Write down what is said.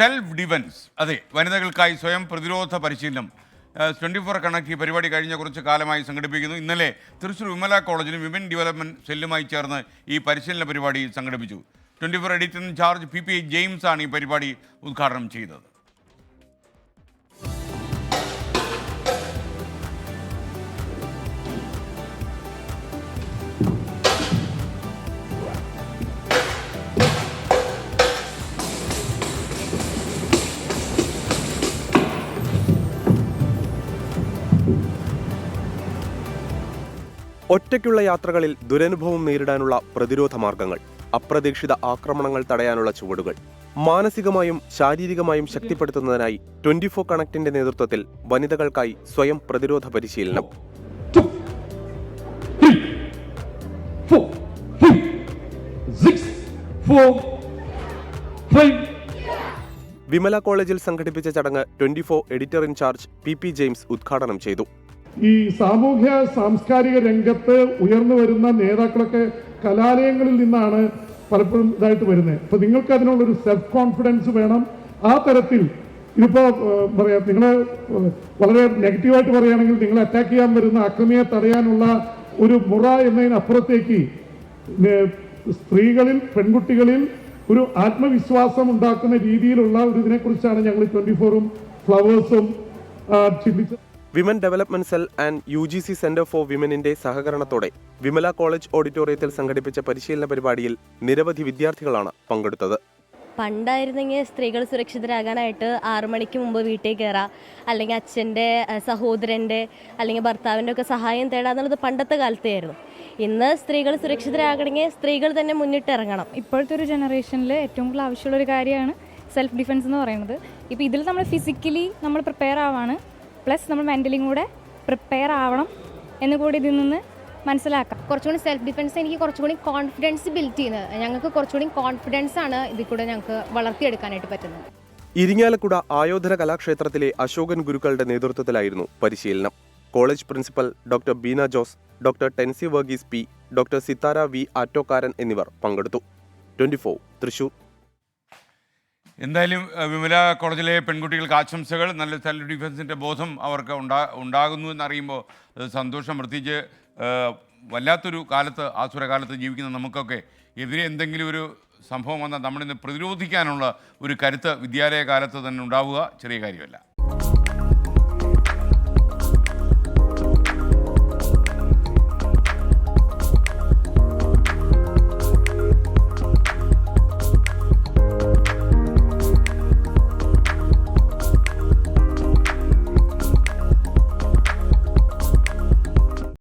Self defence അതെ വനിതകൾക്കായി സ്വയം പ്രതിരോധ പരിശീലനം. ട്വന്റി ഫോർ കണക്ട് ഈ പരിപാടി കഴിഞ്ഞ കുറച്ച് കാലമായി സംഘടിപ്പിക്കുന്നു. ഇന്നലെ തൃശ്ശൂർ വിമല കോളേജിലും വിമൻ ഡെവലപ്മെന്റ് സെല്ലുമായി ചേർന്ന് ഈ പരിശീലന പരിപാടി സംഘടിപ്പിച്ചു. Twenty four editor in charge P P James ആണ് ഈ പരിപാടി ഉദ്ഘാടനം ചെയ്തത്. ഒറ്റയ്ക്കുള്ള യാത്രകളിൽ ദുരനുഭവം നേരിടാനുള്ള പ്രതിരോധ മാർഗങ്ങൾ അപ്രതീക്ഷിത ആക്രമണങ്ങൾ തടയാനുള്ള ചുവടുകൾ മാനസികമായും ശാരീരികമായും ശക്തിപ്പെടുത്തുന്നതിനായി ട്വന്റി ഫോർ കണക്റ്റിന്റെ നേതൃത്വത്തിൽ വനിതകൾക്കായി സ്വയം പ്രതിരോധ പരിശീലനം. വിമല കോളേജിൽ സംഘടിപ്പിച്ച ചടങ്ങ് twenty four editor in charge P P James ഉദ്ഘാടനം ചെയ്തു. ഈ സാമൂഹ്യ സാംസ്കാരിക രംഗത്ത് ഉയർന്നു വരുന്ന നേതാക്കളൊക്കെ കലാലയങ്ങളിൽ നിന്നാണ് പലപ്പോഴും ഇതായിട്ട് വരുന്നത്. അപ്പൊ നിങ്ങൾക്ക് അതിനുള്ളൊരു സെൽഫ് കോൺഫിഡൻസ് വേണം. ആ തരത്തിൽ ഇതിപ്പോ പറയാം നിങ്ങൾ വളരെ നെഗറ്റീവായിട്ട് പറയുകയാണെങ്കിൽ നിങ്ങളെ അറ്റാക്ക് ചെയ്യാൻ വരുന്ന അക്രമിയെ തടയാനുള്ള ഒരു മുറ എന്നതിനപ്പുറത്തേക്ക് സ്ത്രീകളിൽ പെൺകുട്ടികളിൽ ഒരു ആത്മവിശ്വാസം ഉണ്ടാക്കുന്ന രീതിയിലുള്ള ഒരു ഇതിനെക്കുറിച്ചാണ് ഞങ്ങൾ ട്വന്റി ഫോറും ഫ്ലവേഴ്സും ചിന്തിച്ചത്. Women development cell and U G C centre for വിമനിന്റെ സഹകരണത്തോടെ വിമല കോളേജ് ഓഡിറ്റോറിയത്തിൽ സംഘടിപ്പിച്ച പരിശീലന പരിപാടിയിൽ നിരവധി വിദ്യാർത്ഥികളാണ് പങ്കെടുത്തത്. പണ്ടായിരുന്നെങ്കിൽ സ്ത്രീകൾ സുരക്ഷിതരാകാനായിട്ട് ആറു മണിക്ക് മുമ്പ് വീട്ടിൽ കയറാം. അല്ലെങ്കിൽ അച്ഛന്റെ സഹോദരന്റെ അല്ലെങ്കിൽ ഭർത്താവിന്റെ ഒക്കെ സഹായം തേടാം എന്നുള്ളത് പണ്ടത്തെ കാലത്തെയായിരുന്നു ഇന്ന് സ്ത്രീകൾ സുരക്ഷിതരാകണമെങ്കിൽ സ്ത്രീകൾ തന്നെ മുന്നിട്ട് ഇറങ്ങണം. ഇപ്പോഴത്തെ ഒരു ജനറേഷനിൽ ഏറ്റവും കൂടുതൽ ആവശ്യമുള്ള ഒരു കാര്യമാണ് സെൽഫ് ഡിഫെൻസ് എന്ന് പറയുന്നത്. ഇപ്പോൾ ഇതിൽ നമ്മൾ ഫിസിക്കലി നമ്മൾ പ്രിപ്പയർ ആവാണ്. പ്ലസ് നമ്മൾ മെന്റലിയും കൂടെ പ്രിപ്പയർ ആവണം എന്ന് കൂടി ഇതിൽ നിന്ന് മനസ്സിലാക്കാം. കുറച്ചുകൂടി സെൽഫ് ഡിഫെൻസ് എനിക്ക് കുറച്ചുകൂടി കോൺഫിഡൻസ് ബിൽഡ് ചെയ്യുന്നത്. ഞങ്ങൾക്ക് കുറച്ചുകൂടി കോൺഫിഡൻസ് ആണ് ഇതിൽ കൂടെ ഞങ്ങൾക്ക് വളർത്തിയെടുക്കാനായിട്ട് പറ്റുന്നത്. ഇരിങ്ങാലക്കുട ആയോധന കലാക്ഷേത്രത്തിലെ അശോകൻ ഗുരുക്കളുടെ നേതൃത്വത്തിലായിരുന്നു പരിശീലനം. College principal doctor Beena Jose doctor Tency Varghese P doctor Sithara V Attokkaran എന്നിവർ പങ്കെടുത്തു. ട്വന്റി തൃശൂർ. എന്തായാലും വിമല കോളേജിലെ പെൺകുട്ടികൾക്ക് ആശംസകൾ. നല്ല സെൽഫ് ഡിഫൻസിന്റെ ബോധം അവർക്ക് ഉണ്ടാ ഉണ്ടാകുന്നു എന്നറിയുമ്പോൾ അത് സന്തോഷം. പ്രത്യേകിച്ച് വല്ലാത്തൊരു കാലത്ത് ആസുരകാലത്ത് ജീവിക്കുന്ന നമുക്കൊക്കെ എതിരെ എന്തെങ്കിലും ഒരു സംഭവം വന്നാൽ നമ്മളിന്ന് പ്രതിരോധിക്കാനുള്ള ഒരു കരുത്ത് വിദ്യാലയ കാലത്ത് തന്നെ ഉണ്ടാവുക. ചെറിയ കാര്യമല്ല.